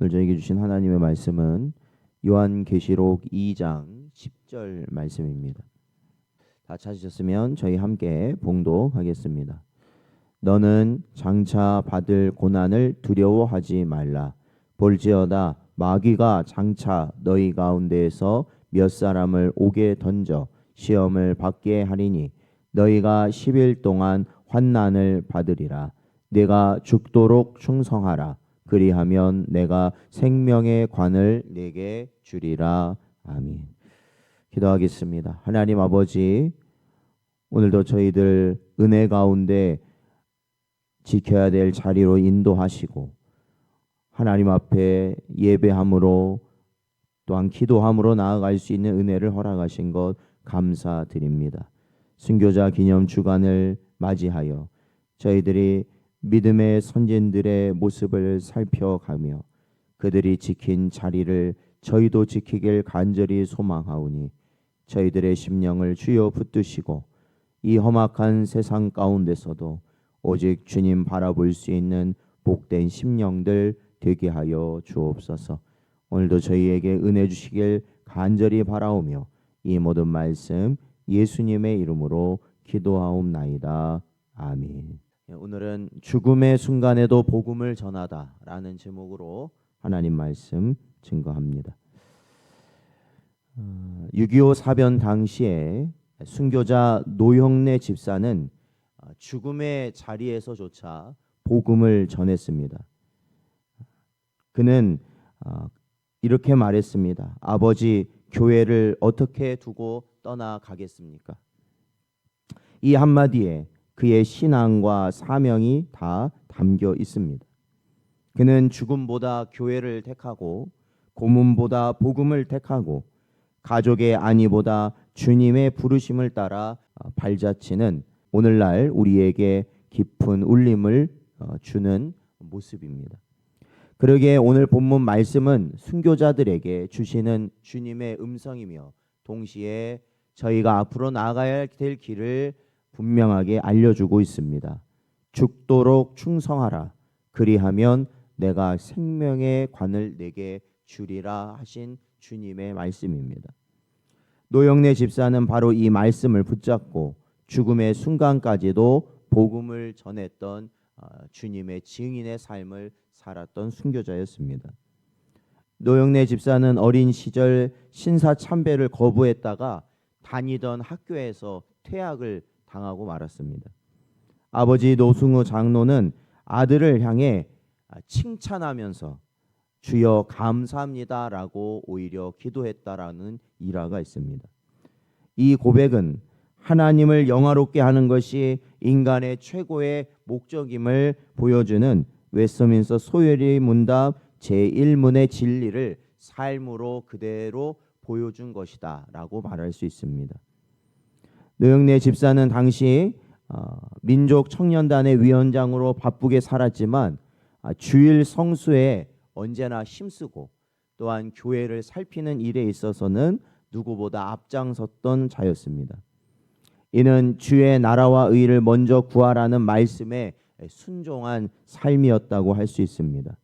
오늘 저에게 주신 하나님의 말씀은 요한계시록 2장 10절 말씀입니다. 다 찾으셨으면 저희 함께 봉독하겠습니다. 너는 장차 받을 고난을 두려워하지 말라. 볼지어다 마귀가 장차 너희 가운데에서 몇 사람을 오게 던져 시험을 받게 하리니 너희가 10일 동안 환난을 받으리라. 내가 죽도록 충성하라. 그리하면 내가 생명의 관을 내게 주리라. 아멘. 기도하겠습니다. 하나님 아버지, 오늘도 저희들 은혜 가운데 지켜야 될 자리로 인도하시고 하나님 앞에 예배함으로 또한 기도함으로 나아갈 수 있는 은혜를 허락하신 것 감사드립니다. 순교자 기념 주간을 맞이하여 저희들이 믿음의 선진들의 모습을 살펴가며 그들이 지킨 자리를 저희도 지키길 간절히 소망하오니 저희들의 심령을 주여 붙드시고 이 험악한 세상 가운데서도 오직 주님 바라볼 수 있는 복된 심령들 되게 하여 주옵소서. 오늘도 저희에게 은혜 주시길 간절히 바라오며 이 모든 말씀 예수님의 이름으로 기도하옵나이다. 아멘. 예, 오늘은 죽음의 순간에도 복음을 전하다라는 제목으로 하나님 말씀 증거합니다. 6.25 사변 당시에 순교자 노형래 집사는 어, 죽음의 자리에서조차 복음을 전했습니다. 그는 어, 이렇게 말했습니다. 아버지 교회를 어떻게 두고 떠나가겠습니까? 이 한마디에 그의 신앙과 사명이 다 담겨 있습니다. 그는 죽음보다 교회를 택하고 고문보다 복음을 택하고 가족의 안위보다 주님의 부르심을 따라 어, 발자취는 오늘날 우리에게 깊은 울림을 어, 주는 모습입니다. 그러기에 오늘 본문 말씀은 순교자들에게 주시는 주님의 음성이며 동시에 저희가 앞으로 나아가야 될 길을 분명하게 알려주고 있습니다. 죽도록 충성하라. 그리하면 내가 생명의 관을 내게 주리라 하신 주님의 말씀입니다. 노영래 집사는 바로 이 말씀을 붙잡고 죽음의 순간까지도 복음을 전했던 어, 주님의 증인의 삶을 살았던 순교자였습니다. 노영래 집사는 어린 시절 신사 참배를 거부했다가 다니던 학교에서 퇴학을 당하고 말았습니다. 아버지 노승우 장로는 아들을 향해 칭찬하면서 주여 감사합니다라고 오히려 기도했다라는 일화가 있습니다. 이 고백은 하나님을 영화롭게 하는 것이 인간의 최고의 목적임을 보여주는 웨스민서 소요리 문답 제1문의 진리를 삶으로 그대로 보여준 것이다라고 말할 수 있습니다. 노영래 집사는 당시 어, 민족 청년단의 위원장으로 바쁘게 살았지만 아, 주일 성수에 언제나 힘쓰고 또한 교회를 살피는 일에 있어서는 누구보다 앞장섰던 자였습니다. 이는 주의 나라와 의를 먼저 구하라는 말씀에 순종한 삶이었다고 할 수 있습니다.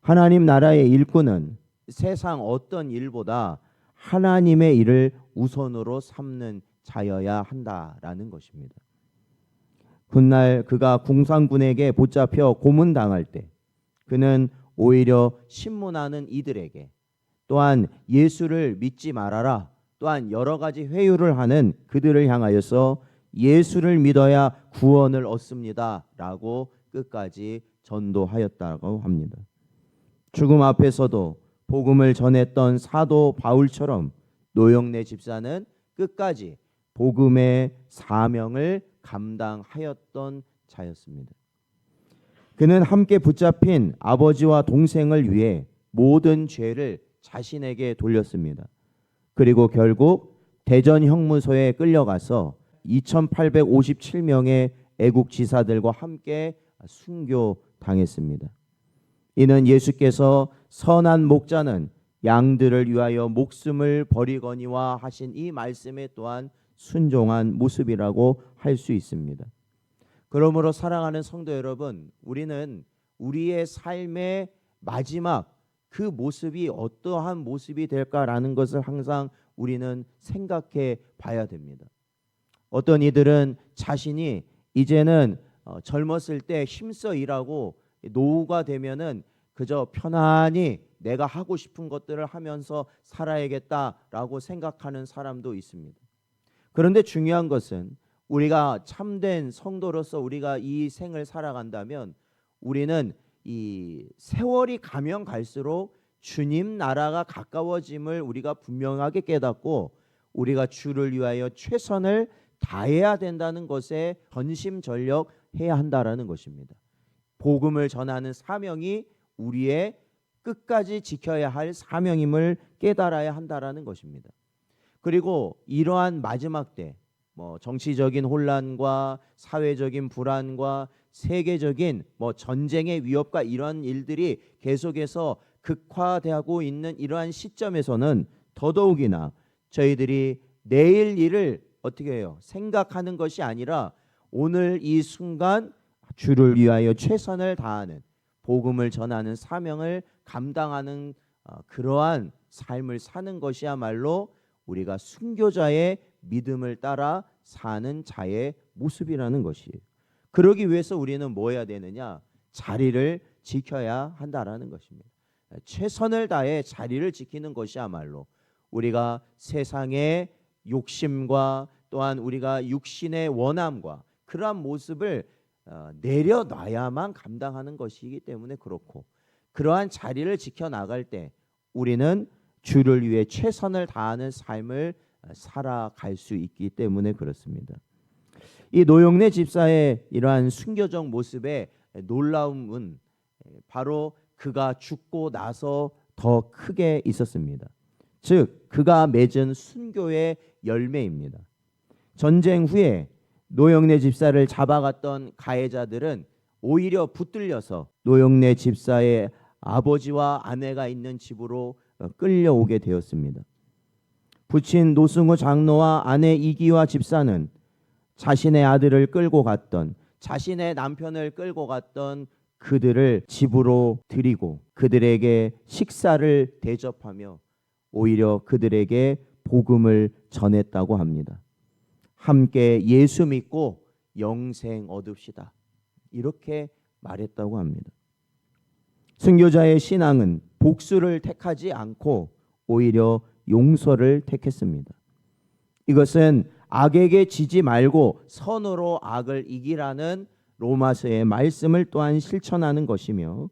하나님 나라의 일꾼은 세상 어떤 일보다 하나님의 일을 우선으로 삼는 자여야 한다라는 것입니다. 훗날 그가 궁상군에게 붙잡혀 고문당할 때 그는 오히려 신문하는 이들에게 또한 예수를 믿지 말아라 또한 여러 가지 회유를 하는 그들을 향하여서 예수를 믿어야 구원을 얻습니다라고 끝까지 전도하였다고 합니다. 죽음 앞에서도 복음을 전했던 사도 바울처럼 노영래 집사는 끝까지 복음의 사명을 감당하였던 자였습니다. 그는 함께 붙잡힌 아버지와 동생을 위해 모든 죄를 자신에게 돌렸습니다. 그리고 결국 대전 형무소에 끌려가서 2857명의 애국 지사들과 함께 순교 당했습니다. 이는 예수께서 선한 목자는 양들을 위하여 목숨을 버리거니와 하신 이 말씀에 또한 순종한 모습이라고 할 수 있습니다. 그러므로 사랑하는 성도 여러분, 우리는 우리의 삶의 마지막 그 모습이 어떠한 모습이 될까라는 것을 항상 우리는 생각해 봐야 됩니다. 어떤 이들은 자신이 이제는 어, 젊었을 때 힘써 일하고 노후가 되면은 그저 편안히 내가 하고 싶은 것들을 하면서 살아야겠다라고 생각하는 사람도 있습니다. 그런데 중요한 것은 우리가 참된 성도로서 우리가 이 생을 살아간다면 우리는 이 세월이 가면 갈수록 주님 나라가 가까워짐을 우리가 분명하게 깨닫고 우리가 주를 위하여 최선을 다해야 된다는 것에 전심전력 해야 한다라는 것입니다. 복음을 전하는 사명이 우리의 끝까지 지켜야 할 사명임을 깨달아야 한다라는 것입니다. 그리고 이러한 마지막 때, 뭐 정치적인 혼란과 사회적인 불안과 세계적인 뭐 전쟁의 위협과 이러한 일들이 계속해서 극화되고 있는 이러한 시점에서는 더더욱이나 저희들이 내일 일을 어떻게 해요? 생각하는 것이 아니라 오늘 이 순간 주를 위하여 최선을 다하는 복음을 전하는 사명을 감당하는 어, 그러한 삶을 사는 것이야말로 우리가 순교자의 믿음을 따라 사는 자의 모습이라는 것이에요. 그러기 위해서 우리는 뭐 해야 되느냐? 자리를 지켜야 한다라는 것입니다. 최선을 다해 자리를 지키는 것이야말로 우리가 세상의 욕심과 또한 우리가 육신의 원함과 그러한 모습을 어, 내려놔야만 감당하는 것이기 때문에 그렇고 그러한 자리를 지켜 나갈 때 우리는 주를 위해 최선을 다하는 삶을 어, 살아갈 수 있기 때문에 그렇습니다. 이 노영래 집사의 이러한 순교적 모습의 놀라움은 바로 그가 죽고 나서 더 크게 있었습니다. 즉 그가 맺은 순교의 열매입니다. 전쟁 후에 노영래 집사를 잡아갔던 가해자들은 오히려 붙들려서 노영래 집사의 아버지와 아내가 있는 집으로 어, 끌려오게 되었습니다. 부친 노승우 장로와 아내 이기화 집사는 자신의 아들을 끌고 갔던 자신의 남편을 끌고 갔던 그들을 집으로 들이고 그들에게 식사를 대접하며 오히려 그들에게 복음을 전했다고 합니다. 함께 예수 믿고 영생 얻읍시다. 이렇게 말했다고 합니다. 순교자의 신앙은 복수를 택하지 않고 오히려 용서를 택했습니다. 이것은 악에게 지지 말고 선으로 악을 이기라는 로마서의 말씀을 또한 실천하는 것이며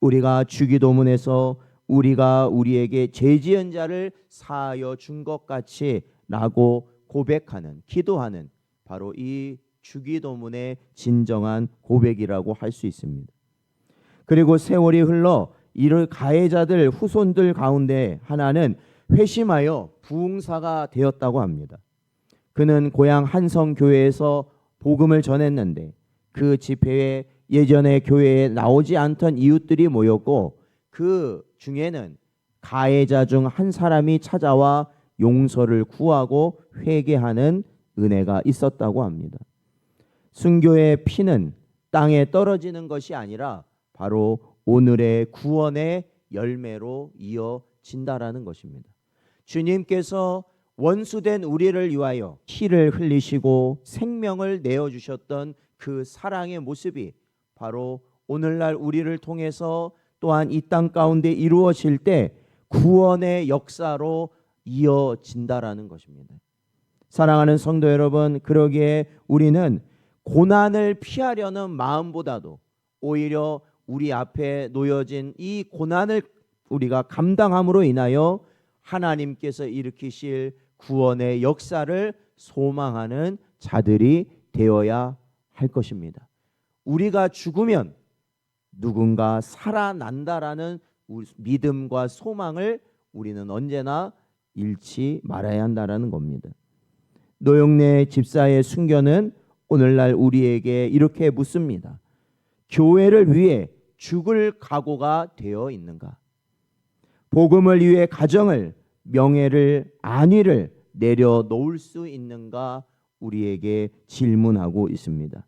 우리가 주기도문에서 우리가 우리에게 죄지은 자를 사하여 준 것 같이라고 고백하는 기도하는 바로 이 주기도문의 진정한 고백이라고 할 수 있습니다. 그리고 세월이 흘러 이를 가해자들 후손들 가운데 하나는 회심하여 부흥사가 되었다고 합니다. 그는 고향 한성 교회에서 복음을 전했는데 그 집회에 예전에 교회에 나오지 않던 이웃들이 모였고 그 중에는 가해자 중 한 사람이 찾아와 용서를 구하고 회개하는 은혜가 있었다고 합니다. 순교의 피는 땅에 떨어지는 것이 아니라 바로 오늘의 구원의 열매로 이어진다라는 것입니다. 주님께서 원수된 우리를 위하여 피를 흘리시고 생명을 내어 주셨던 그 사랑의 모습이 바로 오늘날 우리를 통해서 또한 이 땅 가운데 이루어질 때 구원의 역사로 이어진다라는 것입니다. 사랑하는 성도 여러분, 그러기에 우리는 고난을 피하려는 마음보다도 오히려 우리 앞에 놓여진 이 고난을 우리가 감당함으로 인하여 하나님께서 일으키실 구원의 역사를 소망하는 자들이 되어야 할 것입니다. 우리가 죽으면 누군가 살아난다라는 믿음과 소망을 우리는 언제나 잃지 말아야 한다라는 겁니다. 노영래 집사의 순교는 오늘날 우리에게 이렇게 묻습니다. 교회를 위해 죽을 각오가 되어 있는가? 복음을 위해 가정을 명예를 안위를 내려놓을 수 있는가 우리에게 질문하고 있습니다.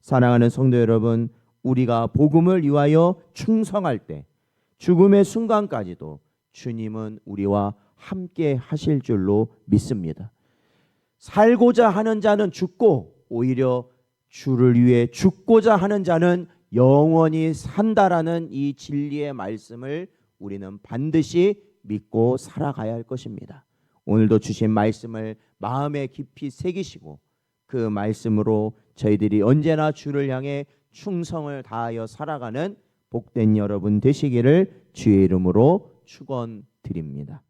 사랑하는 성도 여러분, 우리가 복음을 위하여 충성할 때 죽음의 순간까지도 주님은 우리와 함께 하실 줄로 믿습니다. 살고자 하는 자는 죽고 오히려 주를 위해 죽고자 하는 자는 영원히 산다라는 이 진리의 말씀을 우리는 반드시 믿고 살아가야 할 것입니다. 오늘도 주신 말씀을 마음에 깊이 새기시고 그 말씀으로 저희들이 언제나 주를 향해 충성을 다하여 살아가는 복된 여러분 되시기를 주의 이름으로 축원드립니다.